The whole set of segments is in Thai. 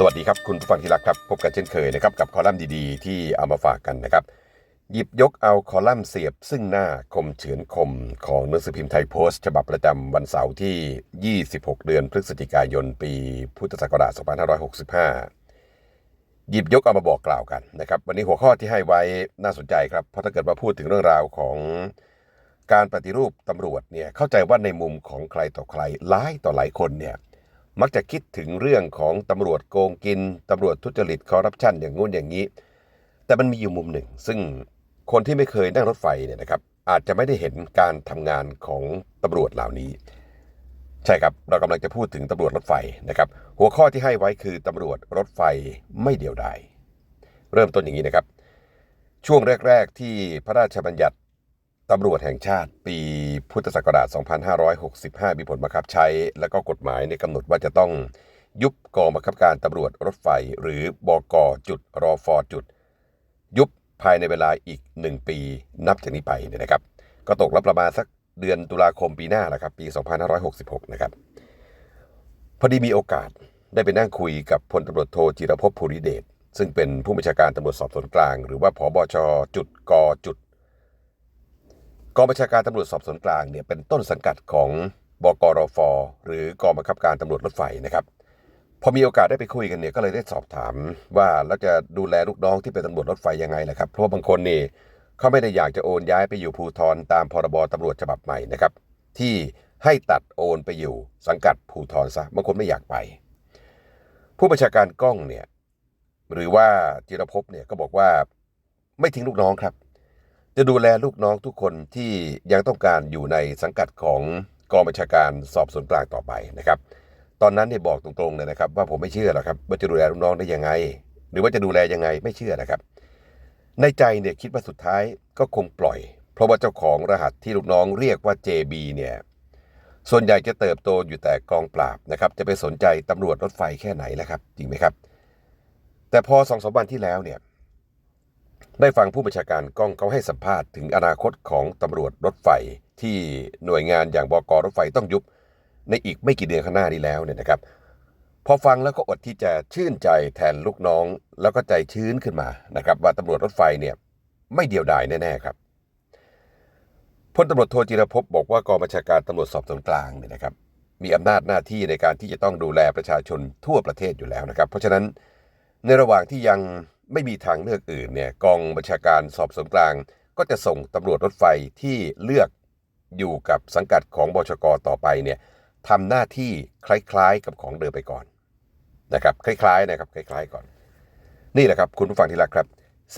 สวัสดีครับ คุณผู้ฟังที่รักครับ พบกันเช่นเคยนะครับ กับคอลัมน์ดีๆ ที่เอามาฝากกันนะครับ หยิบยกเอาคอลัมน์เสียบซึ่งหน้าคมเฉือนคมของหนังสือพิมพ์ไทยโพสต์ ฉบับประจำวันเสาร์ที่ 26 เดือนพฤศจิกายน ปีพุทธศักราช 2565 หยิบยกเอามาบอกกล่าวกันนะครับ วันนี้หัวข้อที่ให้ไว้น่าสนใจครับเพราะถ้าเกิดว่าพูดถึงเรื่องราวของการปฏิรูปตำรวจเนี่ยเข้าใจว่าในมุมของใครต่อใครหลายต่อหลายคนเนี่ย มักจะคิดถึงเรื่องของตำรวจโกงกินตำรวจทุจริตคอร์รัปชันอย่างงู้นอย่างนี้ แต่มันมีอยู่มุมหนึ่ง ซึ่งคนที่ไม่เคยนั่งรถไฟเนี่ยนะครับ อาจจะไม่ได้เห็นการทำงานของตำรวจเหล่านี้ ใช่ครับ เรากำลังจะพูดถึงตำรวจรถไฟนะครับ หัวข้อที่ให้ไว้คือตำรวจรถไฟไม่เดียวดายเริ่มต้นอย่างนี้นะครับ ช่วงแรก ๆ ที่พระราชบัญญัติตำรวจแห่งชาติปี พุทธศักราช 2565 มีผลบังคับใช้ และก็กฎหมายในกำหนดว่าจะต้องยุบกองบังคับการตำรวจรถไฟ หรือบกจุดรอฟจุด ยุบภายในเวลาอีก 1 ปีนับจากนี้ไปเนี่ยนะครับ ก็ตกรับประมาณสักเดือนตุลาคมปีหน้าแหละครับ ปี 2566 นะครับ พอดีมีโอกาสได้ไปนั่งคุยกับพลตำรวจโทจิรพภูริเดชซึ่งเป็นผู้บัญชาการตำรวจสอบสวนกลาง หรือว่าผบชจุดกจุด กองบัญชาการตำรวจสอบสวนกลางเนี่ยเป็นต้นสังกัดของบกรฟหรือกองบังคับการตำรวจรถไฟนะครับพอมีโอกาสได้ไปคุยกันเนี่ยก็เลยได้สอบถามว่าแล้วจะดูแลลูกน้องที่เป็นตำรวจรถไฟยังไงละครับ เพราะบางคนนี่เขาไม่ได้อยากจะโอนย้ายไปอยู่ภูทรตามพรบตำรวจฉบับใหม่นะครับ ที่ให้ตัดโอนไปอยู่สังกัดภูทรซะบางคนไม่อยากไป ผู้บัญชาการกล้องเนี่ยหรือว่าจิรภพเนี่ยก็บอกว่าไม่ทิ้งลูกน้องครับ จะดูแลลูกน้องทุกคนที่ยังต้องการอยู่ในสังกัดของกองบัญชาการสอบสวนกลางต่อไปนะครับ ตอนนั้นเนี่ยบอกตรงๆเลยนะครับ ว่าผมไม่เชื่อหรอกครับว่าจะดูแลลูกน้องได้ยังไง หรือว่าจะดูแลยังไงไม่เชื่อนะครับ ในใจเนี่ยคิดว่าสุดท้ายก็คงปล่อย เพราะว่าเจ้าของรหัสที่ลูกน้องเรียกว่า JB เนี่ยส่วนใหญ่จะเติบโตอยู่แต่กองปราบนะครับ จะไปสนใจตำรวจรถไฟแค่ไหนล่ะครับ จริงไหมครับ แต่พอสองสามวันที่แล้วเนี่ย ได้ฟังผู้บัญชาการกล้องเขาให้สัมภาษณ์ถึงอนาคตของตำรวจรถไฟที่หน่วยงานอย่างบกรถไฟต้องยุบ ในอีกไม่กี่เดือนข้างหน้านี้แล้วเนี่ยนะครับ พอฟังแล้วก็อดที่จะชื่นใจแทนลูกน้อง แล้วก็ใจชื้นขึ้นมานะครับว่าตำรวจรถไฟเนี่ยไม่เดียวดายแน่ๆครับพลตำรวจโทจิรภพบอกว่ากองบัญชาการตำรวจสอบสวนกลางเนี่ยนะครับมีอำนาจหน้าที่ในการที่จะต้องดูแลประชาชนทั่วประเทศอยู่แล้วนะครับ เพราะฉะนั้นในระหว่างที่ยัง ไม่มีทางเลือกอื่นเนี่ยกองบัญชาการสอบสวนกลาง ก็จะส่งตำรวจรถไฟที่เลือกอยู่กับสังกัดของบชกต่อไปเนี่ยทำหน้าที่คล้ายๆกับของเดิมไปก่อนนะครับคล้ายๆนะครับคล้าย ๆก่อน นี่แหละครับคุณผู้ฟังที่รักครับ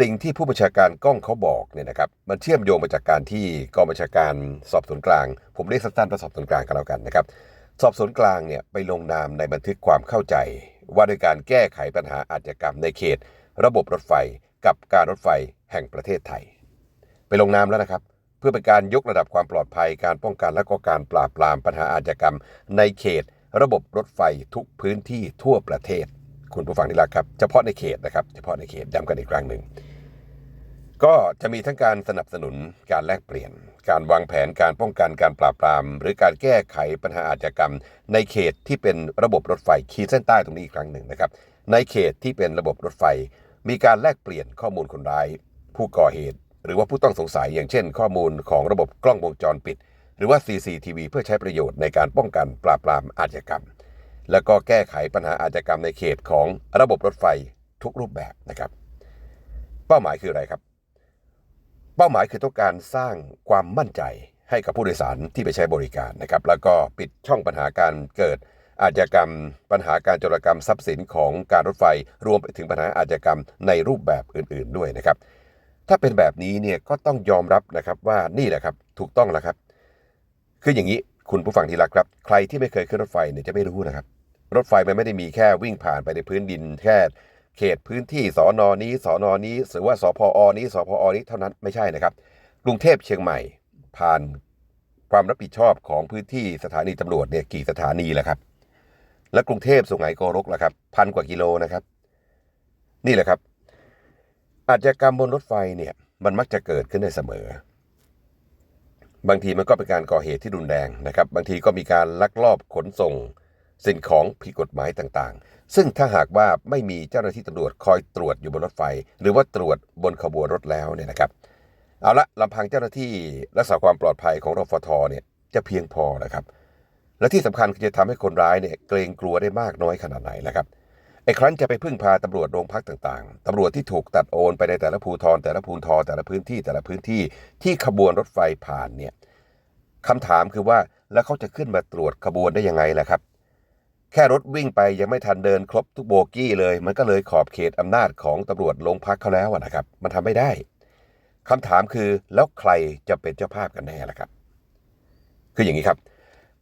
สิ่งที่ผู้บัญชาการกล้องเขาบอกเนี่ยนะครับมันเชื่อมโยงมาจากการที่กองบัญชาการสอบสวนกลาง ผมเรียกสั้นๆว่าสอบสวนกลางกันแล้วกันนะครับสอบสวนกลางเนี่ยไปลงนามในบันทึกความเข้าใจ ว่าด้วยการแก้ไขปัญหาอาชญากรรมในเขต ระบบรถไฟกับการรถไฟแห่งประเทศไทย ไปลงนามแล้วนะครับ เพื่อเป็นการยกระดับความปลอดภัยการป้องกันและก็การปราบปรามปัญหาอาชญากรรม ในเขต ระบบรถไฟทุกพื้นที่ทั่วประเทศ คุณผู้ฟังที่รักครับ เฉพาะในเขตนะครับเฉพาะในเขตย้ำกันอีกครั้งหนึ่งก็จะมีทั้งการสนับสนุนการแลกเปลี่ยน การวางแผนการป้องกันการปราบปราม หรือการแก้ไขปัญหาอาชญากรรม ในเขตที่เป็นระบบรถไฟขีดเส้นใต้ตรงนี้อีกครั้งหนึ่งนะครับ ในเขตที่เป็นระบบรถไฟ มีการแลกเปลี่ยนข้อมูลคนร้าย ผู้ก่อเหตุ หรือว่าผู้ต้องสงสัยอย่างเช่น ข้อมูลของระบบกล้องวงจรปิด หรือว่า CCTV เพื่อใช้ประโยชน์ในการป้องกันปราบปรามอาชญากรรม แล้วก็แก้ไขปัญหาอาชญากรรมในเขตของระบบรถไฟทุกรูปแบบนะครับ เป้าหมายคืออะไรครับ เป้าหมายคือต้องการสร้างความมั่นใจให้กับผู้โดยสารที่ไปใช้บริการนะครับ แล้วก็ปิดช่องปัญหาการเกิด อาชญากรรม ปัญหาการจรกรรมทรัพย์สินของการรถไฟ รวมไปถึงปัญหาอาชญากรรมในรูปแบบอื่น ๆ ด้วยนะครับ ถ้าเป็นแบบนี้เนี่ยก็ต้องยอมรับนะครับว่านี่แหละครับถูกต้องแล้วครับ คืออย่างนี้คุณผู้ฟังที่รักครับ ใครที่ไม่เคยขึ้นรถไฟเนี่ยจะไม่รู้นะครับ รถไฟมันไม่ได้มีแค่วิ่งผ่านไปในพื้นดินแค่เขตพื้นที่สอนอนี้สอนอนี้หรือว่าสพอนี้สพอนี้เท่านั้นไม่ใช่นะครับ กรุงเทพเชียงใหม่ผ่านความรับผิดชอบของพื้นที่สถานีตำรวจเนี่ยกี่สถานีแล้วครับ และกรุงเทพสุไหงโกรกล่ะครับพันกว่ากิโลนะครับ นี่แหละครับอาชญากรรมบนรถไฟเนี่ยมันมักจะเกิดขึ้นได้เสมอ บางทีมันก็เป็นการก่อเหตุที่รุนแรงนะครับ บางทีก็มีการลักลอบขนส่ง สิ่งของผิดกฎหมายต่างๆ ซึ่งถ้าหากว่าไม่มีเจ้าหน้าที่ตำรวจคอยตรวจอยู่บนรถไฟ หรือว่าตรวจบนขบวนรถแล้วเนี่ยนะครับ เอาละลำพังเจ้าหน้าที่รักษาความปลอดภัยของรฟทเนี่ยจะเพียงพอนะครับ และที่สำคัญคือจะทำให้คนร้ายเนี่ยเกรงกลัวได้มากน้อยขนาดไหนนะครับไอ้ครั้นจะไปพึ่งพาตำรวจโรงพักต่างๆตำรวจที่ถูกตัดโอนไปในแต่ละภูทรแต่ละภูทรแต่ละพื้นที่แต่ละพื้นที่ที่ขบวนรถไฟผ่านเนี่ยคำถามคือว่าแล้วเขาจะขึ้นมาตรวจขบวนได้ยังไงล่ะครับ แค่รถวิ่งไปยังไม่ทันเดินครบทุกโบกี้เลย มันก็เลยขอบเขตอำนาจของตำรวจโรงพักเขาแล้วนะครับ มันทำไม่ได้คำถามคือแล้วใครจะเป็นเจ้าภาพกันแน่ล่ะครับ คืออย่างนี้ครับ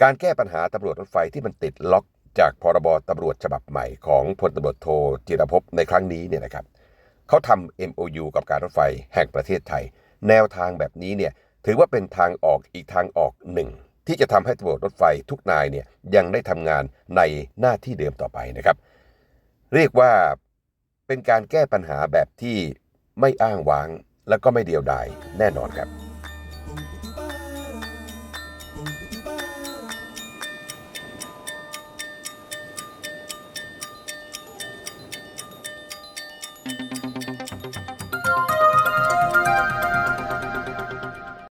การแก้ปัญหาตำรวจรถไฟที่มันติดล็อกจากพรบตำรวจฉบับใหม่ของพลตำรวจโทจิรภพในครั้งนี้เนี่ยนะครับเขาทำ MOU กับการรถไฟแห่งประเทศไทย แนวทางแบบนี้เนี่ยถือว่าเป็นทางออกอีกทางออกหนึ่ง ที่จะทำให้ตำรวจรถไฟทุกนายเนี่ยยังได้ทำงานในหน้าที่เดิมต่อไปนะครับ เรียกว่าเป็นการแก้ปัญหาแบบที่ไม่อ้างว้าง และก็ไม่เดียวดายแน่นอนครับ